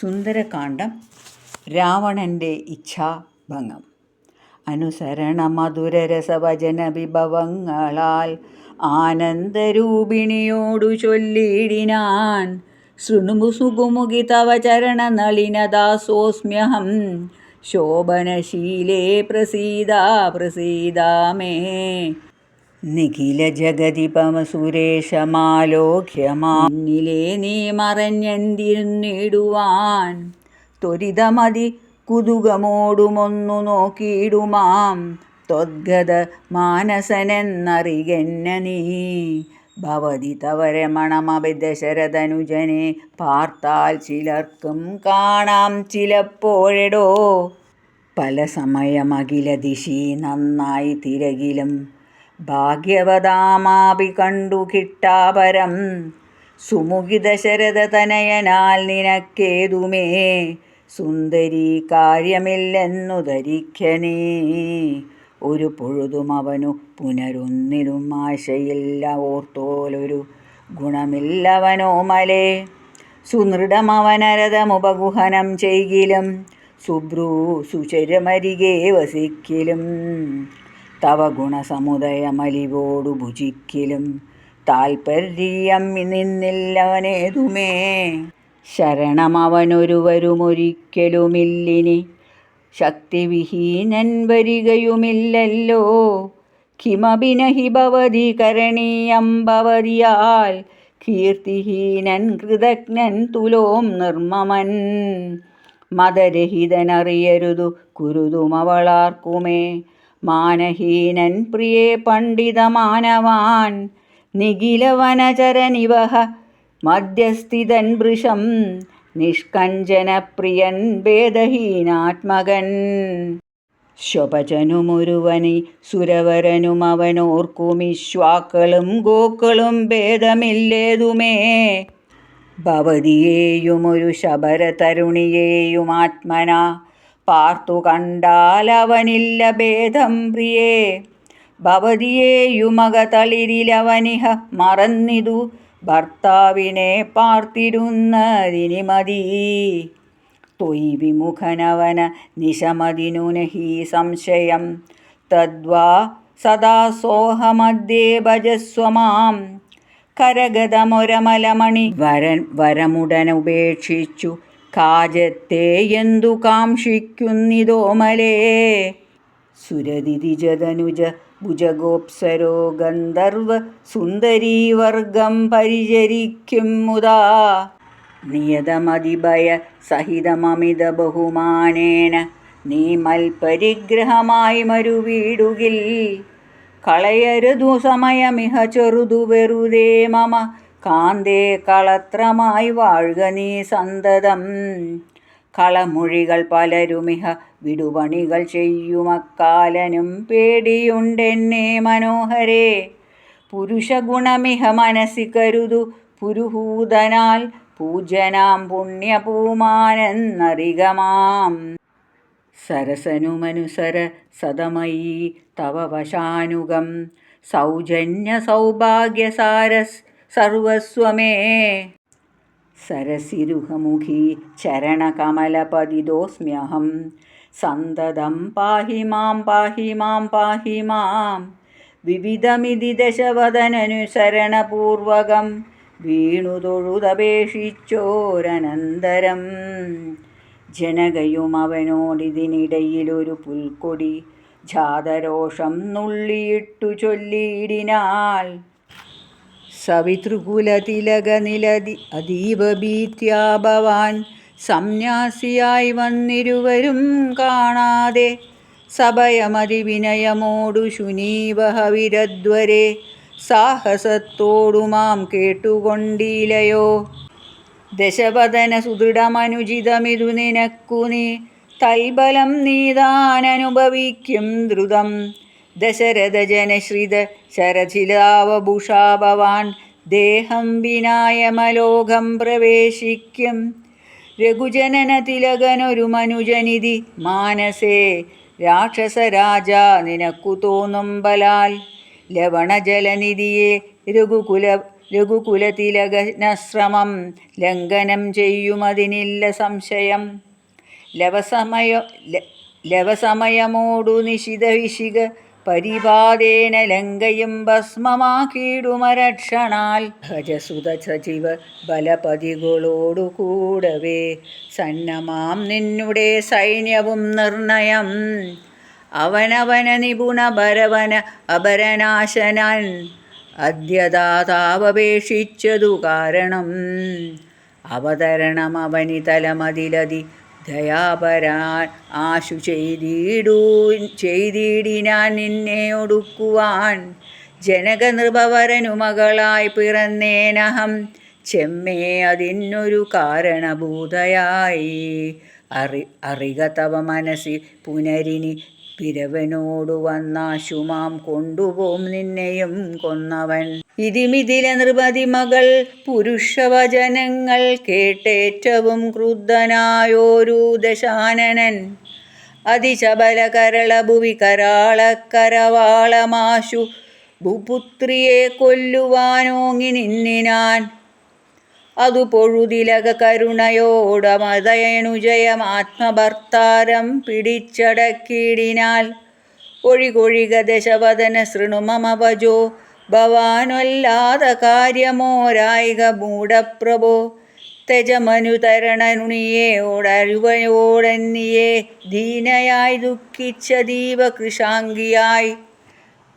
സുന്ദരകാന്ഡം രാവണന്റെ ഇച്ഛാഭംഗം. അനുസരണ മധുരരസവചന വിഭവങ്ങളാൽ ആനന്ദരൂപിണിയോടു ചൊല്ലിടിനാൻ ശൃണുമു സുഗുമുഖി തവ ചരണ നളിനദാസോസ്മ്യഹം ശോഭനശീലേ പ്രസീദ പ്രസീദാ മേ നിഖില ജഗതിപമസുരേഷമാലോക്യമാന്നിലേ നീ മറഞ്ഞെന്തിരുന്നിടുവാൻ? ത്വരിതമതി കുതുകമോടുമൊന്നു നോക്കിയിടുമാം. ത്വദ്ഗത മാനസനെന്നറികെന്ന നീ. ഭവതി തവ രമണമഭി ദശരഥനുജനെ പാർത്താൽ ചിലർക്കും കാണാം ചിലപ്പോഴെടോ. പല സമയമഖില ദിശി നന്നായി തിരകിലും ഭാഗ്യവതാമാപി കണ്ടു കിട്ടാപരം. സുമുഖി ദശരഥ തനയനാൽ നിനക്കേതുമേ? സുന്ദരി കാര്യമില്ലെന്നു ധരിക്കനേ ഒരു പൊഴുതും അവനു പുനരൊന്നിലും ആശയില്ല. ഓർത്തോലൊരു ഗുണമില്ലവനോ മലേ. സുനൃഢമവനരഥമുപഗുഹനം ചെയ്കിലും സുബ്രൂ സുചരമരികെ വസിക്കിലും. തവ ഗുണസമുദയമലിവോടു ഭുജിക്കിലും താൽപര്യം നിന്നില്ലവനേതുമേ ശരണമവനൊരുവരുമൊരിക്കലുമില്ലിനി ശക്തിവിഹീനൻ വരികയുമില്ലല്ലോ. കിമഭിനഹി ഭവതി കരണീയം ഭവതിയാൽ കീർത്തിഹീനൻ കൃതജ്ഞൻ തുലോം നിർമ്മമൻ. മതരഹിതനറിയരുതു കുരുതുമവളാർക്കുമേ. മാനഹീനൻ പ്രിയേ പണ്ഡിതമാനവാൻ നിഖിലവനചരനിവഹ മധ്യസ്ഥിതൻ വൃഷം നിഷ്കഞ്ചനപ്രിയൻ ഭേദഹീനാത്മകൻ ശൊഭജനുമൊരുവനി സുരവരനും അവനോർക്കുമിശ്വാക്കളും ഗോക്കളും ഭേദമില്ലേതുമേ. ഭവതിയേയുമൊരു ശബരതരുണിയേയുമാത്മനാ പാർത്തു കണ്ടാൽ അവനില്ല ഭേദം പ്രിയേ. ഭവതിയെയുമകതളിരിലവനിഹ മറന്നിതു. ഭർത്താവിനെ പാർത്തിരുന്നതിനി മതി. തൊയ്വിമുഖനവന വിമുഖനവന നിശമതിനുനഹി സംശയം. തദ്വാ സദാ സോഹമദ്യേ ഭജസ്വമാം. കരഗതമൊരമലമണി വരൻ വരമുടനുപേക്ഷിച്ചു കാജത്തെ എന്തു കാംക്ഷിക്കുന്നിതോമലേ സുരതിജതനുജ ഭുജഗോപ്സരോ ഗന്ധർവ സുന്ദരീവർഗം പരിചരിക്കും മുതാ. നിയതമതിഭയ സഹിതമമിത ബഹുമാനേന നീ മൽപരിഗ്രഹമായി മരുവീടുകിൽ. കളയരുതു സമയമിഹ ചെറുതു വെറുതേ മമ കാന്തേ കളത്രമായി വാഴുക നീ സന്തതം. കളമൊഴികൾ പലരുമിഹ വിടുപണികൾ ചെയ്യുമക്കാലനും പേടിയുണ്ടെന്നേ മനോഹരേ. പുരുഷഗുണമിഹ മനസ്സി കരുതു. പുരുഹൂതനാൽ പൂജനാം പുണ്യപൂമാനെന്നറികമാം സരസനുമനുസര സതമയീ തവ വശാനുഗം. സൗജന്യ സൗഭാഗ്യസാരസ് സർവസ്വമേ. സരസിരുഹമുഖി ചരണകമലപതിദോസ്മ്യഹം. സന്തതം പാഹി മാം പാഹി മാം പാഹി മാം. വിവിധമിതി ദശവദനനുസരണപൂർവകം വീണു തൊഴുതപേക്ഷിച്ചോരനന്തരം ജനകയും അവനോടിതിനിടയിലൊരു പുൽക്കൊടി ജാതരോഷം നുള്ളിയിട്ടു ചൊല്ലിയിടിനാൾ. സവിതൃകുലതിലകനിലതി അതീവ ഭീത്യാ ഭവാൻ സംന്യാസിയായി വന്നിരുവരും കാണാതെ സഭയമതി വിനയമോടു ശുനീവഹവിരദ്വരെ സാഹസത്തോടു മാം കേട്ടുകൊണ്ടിലയോ? ദശവദന സുദൃഢമനുചിതമിതു നിനക്കു നീ തൽബലം നീതാനനുഭവിക്കും ദ്രുതം. ദശരഥ ജനശ്രിത ശരഥിലാവഭുഷാ ഭവാൻ ദേഹം വിനായമലോകം പ്രവേശിക്കും. രഘുജനന തിലകനൊരു മനുജനിധി. മാനസേ രാക്ഷസരാജ നിനക്കു തോന്നും ബലാൽ. ലവണജലനിധിയെ രഘുകുല രഘുകുലതിലകനശ്രമം. ലംഘനം ചെയ്യുമതിനില്ല സംശയം. ലവസമയ ലവസമയമോടു നിശിത വിശിക പരിപാതേന ലങ്കയും ഭസ്മമാക്കിയിടുമരക്ഷണാൽ. ഭജസുത സജീവ ബലപതികളോടുകൂടവേ സന്നമാം നിന്നുടെ സൈന്യവും നിർണയം. അവനവന നിപുണ ഭരവന അപരനാശനാൻ അദ്യതാതാവപേക്ഷിച്ചതു കാരണം. അവതരണം അവനിതലമതിലതി ദയാപരാൻ ആശു ചെയ്തിടൂ ചെയ്തിടിനാൻ നിന്നെ ഒടുക്കുവാൻ. ജനകനൃപവരനു മകളായി പിറന്നേനഹം. ചെമ്മേ അതിനൊരു കാരണഭൂതയായി. അറി അറിക തവ പുനരിനി പിരവനോടു വന്നാശുമാം കൊണ്ടുപോം നിന്നെയും കൊന്നവൻ. ഇതിമിതിലെ നൃപതി മകൾ പുരുഷവചനങ്ങൾ കേട്ടേറ്റവും ക്രുദ്ധനായോരു ദശാനനൻ. അതിശബല കരളഭുവി കരാളക്കരവാളമാശു ഭൂപുത്രിയെ കൊല്ലുവാനോങ്ങി നിന്നിനാൻ. അതു പൊഴുതിലക കരുണയോടമതയനുജയമാത്മഭർത്താരം പിടിച്ചടക്കിടിനാൽ ഒഴികൊഴിക ദശവദന ശൃണുമമവജോ ഭവാനൊല്ലാത കാര്യമോരായിക തെജമനുതരണനുണിയെ ഓടരുവയോടെന്നിയെ ദീനയായി ദുഃഖിച്ച ദീപകൃഷാംഗിയായി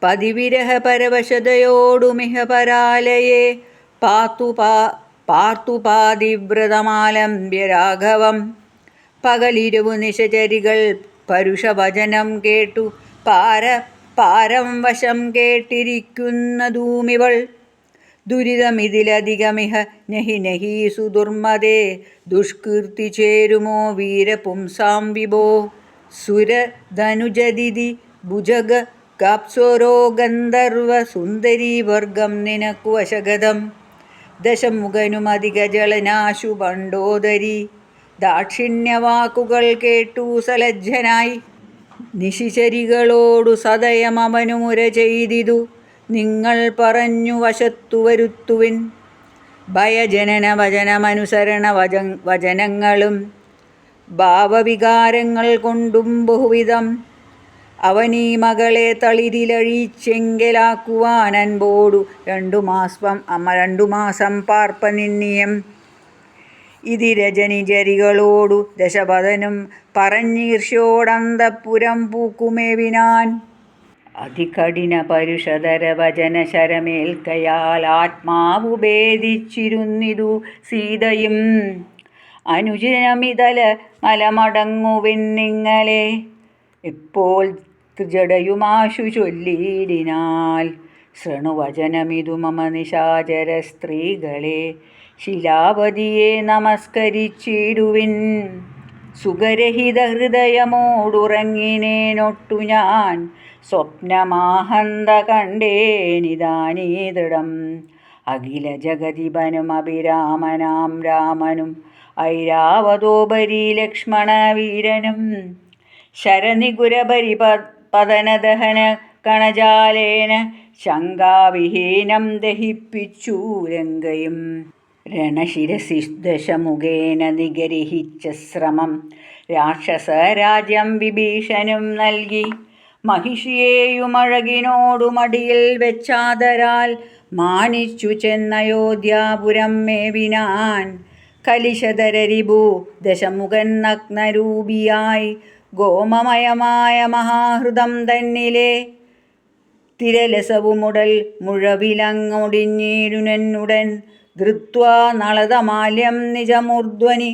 പതിവിരഹ പരവശതയോടുമിഹ പരാലയെ പാത്തുപാ പാർത്തുപാതിവ്രതമാലംബ്യ രാഘവം. പകലിരവു നിശചരികൾ പരുഷവചനം കേട്ടു പാര പാരം വശം കേട്ടിരിക്കുന്നതൂമിവൾ. ദുരിതമിതിലധികമിഹ നഹി നഹി സുദുർമതേ ദുഷ്കീർത്തി ചേരുമോ വീരപുംസാം വിഭോ സുരധനുജതിഥി ഭുജഗ കാപ്സോരോ ഗന്ധർവ സുന്ദരീ വർഗം നിനക്കു വശഗതം. ദശമുഖനുമധിക ജളനാശു പണ്ടോദരി. ദാക്ഷിണ്യവാക്കുകൾ കേട്ടു സലജ്ജനായി. നിശിചരികളോടു സദയം അവനു മുര ചെയ്തിതു. നിങ്ങൾ പറഞ്ഞു വശത്തു വരുത്തുവിൻ. ഭയജനന വചനമനുസരണ വച വചനങ്ങളും ഭാവവികാരങ്ങൾ കൊണ്ടും ബഹുവിധം. അവനീ മകളെ തളിരിലഴിച്ചെങ്കലാക്കുവാൻ അൻപോടു. രണ്ടു മാസം അമ്മ രണ്ടു മാസം പാർപ്പ നിന്നിയം ഇതി രജനിചരികളോടു ദശപഥനും പറഞ്ഞീർഷ്യോടന്തപുരം പൂക്കുമേവിനാൻ അതികഠിന പരുഷധര വചന ശരമേൽക്കയാൽ ആത്മാവുപേദിച്ചിരുന്നിതു സീതയും. അനുജനമിതല മലമടങ്ങുവിൻ നിങ്ങളെ ഇപ്പോൾ ജടയുമാശു ചൊല്ലിയിടിനാൽ. ശൃണുവചനമിതു മമ നിശാചര സ്ത്രീകളെ ശിലാവതിയെ നമസ്കരിച്ചിടുവിൻ. സുഖരഹിത ഹൃദയമോടുറങ്ങിനേനൊട്ടു ഞാൻ. സ്വപ്നമാഹന്ത കണ്ടേനിതാനീ ദൃഢം അഖില ജഗതിപനും അഭിരാമനാം രാമനും. ഐരാവതോപരി ലക്ഷ്മണ വീരനും ശരനികുരപരി പതനദഹന കണജാലേന ശങ്കാവിഹീനം ദഹിപ്പിച്ചു രംഗയും. രണശിരസി ദശമുഖേന നിഗരിഹിച്ച ശ്രമം രാക്ഷസരാജ്യം വിഭീഷനും നൽകി. മഹിഷിയേയുമഴകിനോടുമടിയിൽ വെച്ചാതരാൽ മാനിച്ചു ചെന്നയോധ്യാപുരം മേവിനാൻ. കലിശതരരിഭു ദശമുഖൻ നഗ്നരൂപിയായി ഗോമമയമായ മഹാഹൃദം തന്നിലെ. തിരലസവുമുടൽ മുഴവിലങ്ങൊടിഞ്ഞിടുനെന്നുടൻ ധൃത്വാ നളതമാല്യം നിജമൂർധ്വനി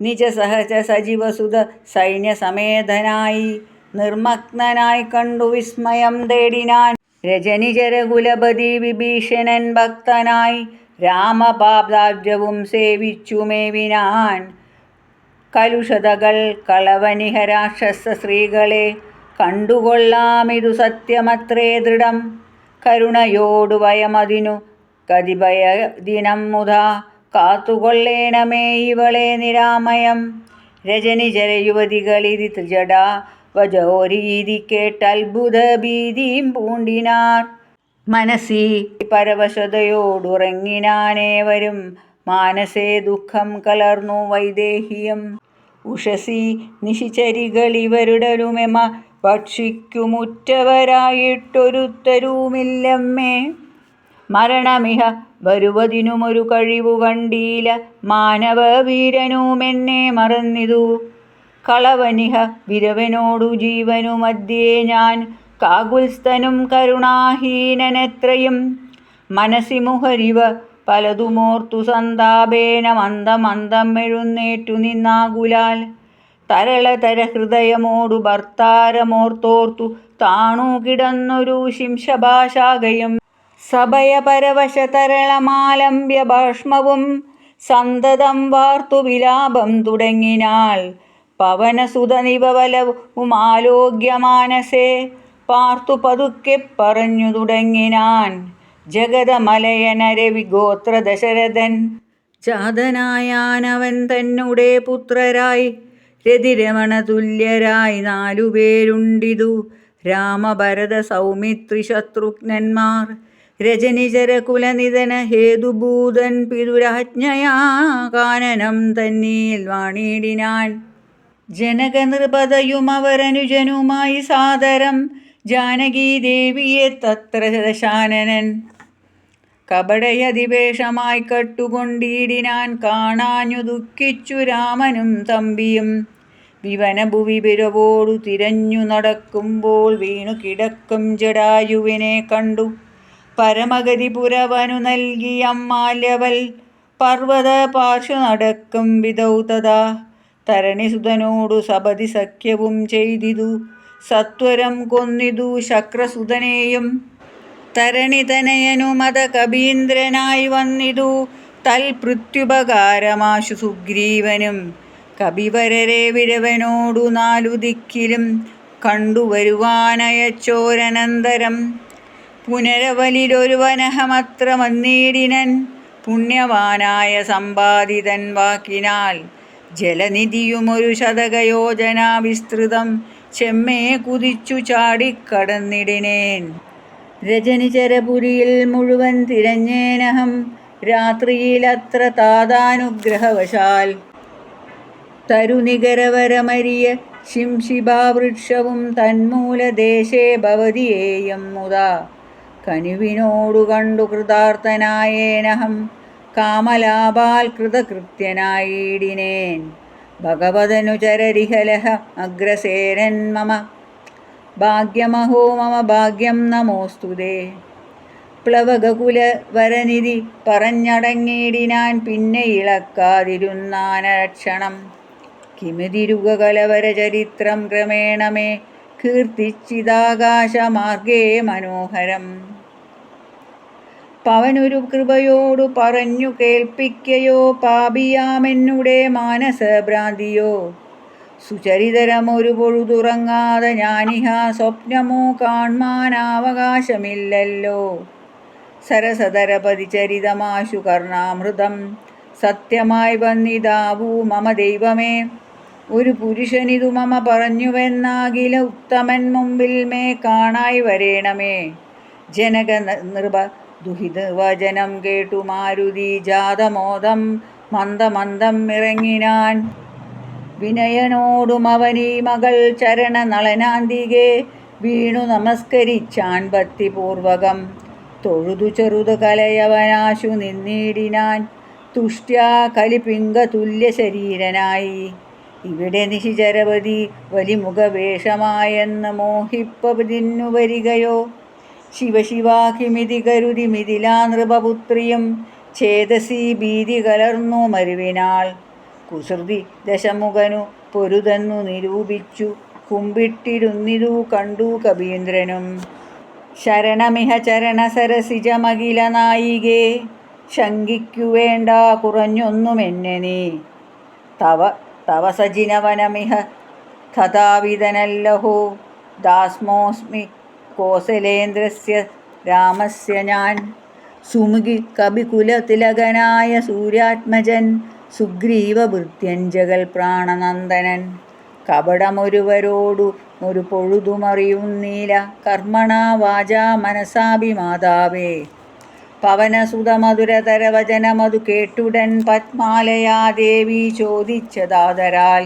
നിജസഹജ സജീവസുത സൈന്യസമേതനായി നിർമഗ്നായി കണ്ടു വിസ്മയം തേടിനാൻ. രജനിചരകുലപതി വിഭീഷണൻ ഭക്തനായി രാമപാദാബ്ജവും സേവിച്ചുമേവിനാൻ കലുഷതകൾ കളവനിഹ രാക്ഷസ സ്ത്രീകളെ കണ്ടുകൊള്ളാമിതു സത്യമത്രേ ദൃഢം. കരുണയോടു വയമതിനു കതിഭയ ദിനം മുതാ കാത്തുകൊള്ളേണമേ ഇവളെ നിരാമയം. രജനിചര യുവതികളിതി ത്രിജട വജോരീതി കേട്ടത്ഭുത ഭീതിയും പൂണ്ടിനാർ. മനസ്സി പരവശതയോടുറങ്ങിനാനേവരും മാനസേ ദുഃഖം കലർന്നു വൈദേഹിയം. ഉഷസി നിശിചരികളിവരുടലുമെമ ഭക്ഷിക്കുമുറ്റവരായിട്ടൊരുത്തരുമില്ലമ്മേ. മരണമിഹ വരുവതിനുമൊരു കഴിവു കണ്ടീല മാനവവീരനുമെന്നെ മറന്നിതു. കളവനിഹ വിരവനോടു ജീവനു മധ്യേ ഞാൻ കാകുൽസ്ഥനും കരുണാഹീനനെത്രയും. മനസിമുഹരിവ പലതുമോർത്തു സന്താപേന മന്ദമന്ദം എഴുന്നേറ്റു നിന്നാകുലാൽ. തരളതര ഹൃദയമോടു ഭർത്താരമോർത്തോർത്തു താണു കിടന്നൊരു ശിംശഭാശാകയും സഭയ പരവശ തരളമാലംബ്യ ബാഷ്മവും സന്തതം വാർത്തു വിലാപം തുടങ്ങിനാൾ പവനസുതനിപവലവുമാലോക്യമാനസേ പാർത്തു പതുക്കെ പറഞ്ഞു തുടങ്ങിനാൻ ജഗതമലയനരവിഗോത്ര ദശരഥൻ ജാതനായാനവൻ തന്നുടെ പുത്രരായി രതിരമണ തുല്യരായി നാലുപേരുണ്ടിതു രാമഭരത സൗമിത്രി ശത്രുഘ്നന്മാർ രജനിചര കുലനിധന ഹേതുഭൂതൻ പിതുരാജ്ഞയാ കാനനം തന്നീൽ വാണിടിനാൻ. ജനകനൃപതയുമവരനുജനുമായി സാദരം ജാനകീദേവിയെ തത്ര ദശാനനൻ കപടയതിവേഷമായി കട്ടുകൊണ്ടിടിനാൻ കാണാഞ്ഞു ദുഃഖിച്ചു രാമനും തമ്പിയും. വിവനഭുവി പിരവോടു തിരഞ്ഞു നടക്കുമ്പോൾ വീണു കിടക്കും ജടായുവിനെ കണ്ടു. പരമഗതി നൽകിയ നൽകി അമ്മാല്യവൽ. പർവത പാർശ്വ നടക്കും വിധൗതതാ തരണിസുതനോടു സപതി സഖ്യവും ചെയ്തിതു. സത്വരം കൊന്നിതു ശക്രസുതനെയും. തരണിതനയനു മത കബീന്ദ്രനായി വന്നിതു. തൽപൃത്യുപകാരമാശു സുഗ്രീവനും. കപിവരരെ വിരവനോടു നാലു ദിക്കിലും കണ്ടുവരുവാനയച്ചോരനന്തരം. പുനരവലിലൊരുവനഹമത്ര മന്നീടിനൻ പുണ്യവാനായ സമ്പാദിതൻ വാക്കിനാൽ ജലനിധിയുമൊരു ശതകയോജന വിസ്തൃതം ചെമ്മേ കുതിച്ചു ചാടിക്കടന്നിടിനേൻ. രജനിചരപുരിയിൽ മുഴുവൻ തിരഞ്ഞേനഹം രാത്രിയിലത്ര താതാനുഗ്രഹവശാൽ. തരുനികരവരമരിയ ശിംശിഭാവൃക്ഷവും തന്മൂലദേശേ ഭവതിയേയം മുതാ. കനുവിനോടു കണ്ടു കൃതാർത്ഥനായേനഹം. കാമലാപാൽ കൃതകൃത്യനായിടിനേൻ. ഭഗവതനുചരരിഹലഹ അഗ്രസേനൻ മമ. ഭാഗ്യമഹോ മമ ഭാഗ്യം നമോസ്തുതേ പ്ലവകകുലവരനിധി പറഞ്ഞടങ്ങിയിടിനാൻ പിന്നെ ഇളക്കാതിരുന്നാനക്ഷണം കിമിതിരുകകലവര ചരിത്രം ക്രമേണ മേ കീർത്തിച്ചിതാകാശമാർഗേ മനോഹരം. പവനൊരു കൃപയോടു പറഞ്ഞു കേൾപ്പിക്കയോ പാപിയാമെന്നുടെ മാനസഭ്രാന്തിയോ സുചരിതരമൊരു പൊഴുതുറങ്ങാതെ ഞാനിഹ സ്വപ്നമോ കാൺമാനാവകാശമില്ലല്ലോ സരസതരപതിചരിതമാശു കർണാമൃതം സത്യമായി വന്നിതാവൂ മമ ദൈവമേ ഒരു പുരുഷനിതു മമ പറഞ്ഞുവെന്നാകില ഉത്തമൻ മുമ്പിൽ മേ കാണായി വരേണമേ. ജനക നൃപ ദുഹിത വചനം കേട്ടു മാരുതി ജാതമോദം മന്ദമന്ദം ഇറങ്ങിനാൻ. വിനയനോടും അവനീ മകൾ ചരണ നളനാന്തികെ വീണു നമസ്കരിച്ചാൻ ഭക്തിപൂർവകം. തൊഴുതു ചെറുതു കലയവനാശു നിന്നിടിനാൻ. തുഷ്ട്യാ കലിപിംഗ തുല്യ ശരീരനായി ഇവിടെ നിശിചരവതി വലിമുഖവേഷമായെന്ന് മോഹിപ്പതിന്നു വരികയോ. ശിവശിവാഹിമിതി കരുതി മിഥിലാ നൃപപുത്രിയും ഛേദസി ഭീതി കലർന്നു മരുവിനാൾ കുസൃതി ദശമുഖനു പൊരുതെന്നു നിരൂപിച്ചു കുമ്പിട്ടിരുന്നിതു കണ്ടു കവീന്ദ്രനും. ശരണമിഹ ചരണ സരസിജമകില നായികേ ശങ്കിക്കുവേണ്ട കുറഞ്ഞൊന്നുമെന്നെ നീ. തവ തവ സജിനവനമിഹ തഥാവിധനല്ലഹോ. ദാസ്മോസ്മി കോസലേന്ദ്രസ്യ രാമസ്യ ഞാൻ. സുമുഖി കവികുലതിലകനായ സൂര്യാത്മജൻ സുഗ്രീവഭൃത്യൻ ജഗൽ പ്രാണനന്ദനൻ. കപടമൊരുവരോടു ഒരു പൊഴുതുമറിയുന്നീല കർമ്മണ വാചാ മനസാഭി മാതാവേ പവനസുത മധുരതര വചനമതു കേട്ടുടൻ പത്മാലയാ ദേവി ചോദിച്ചതാതരാൽ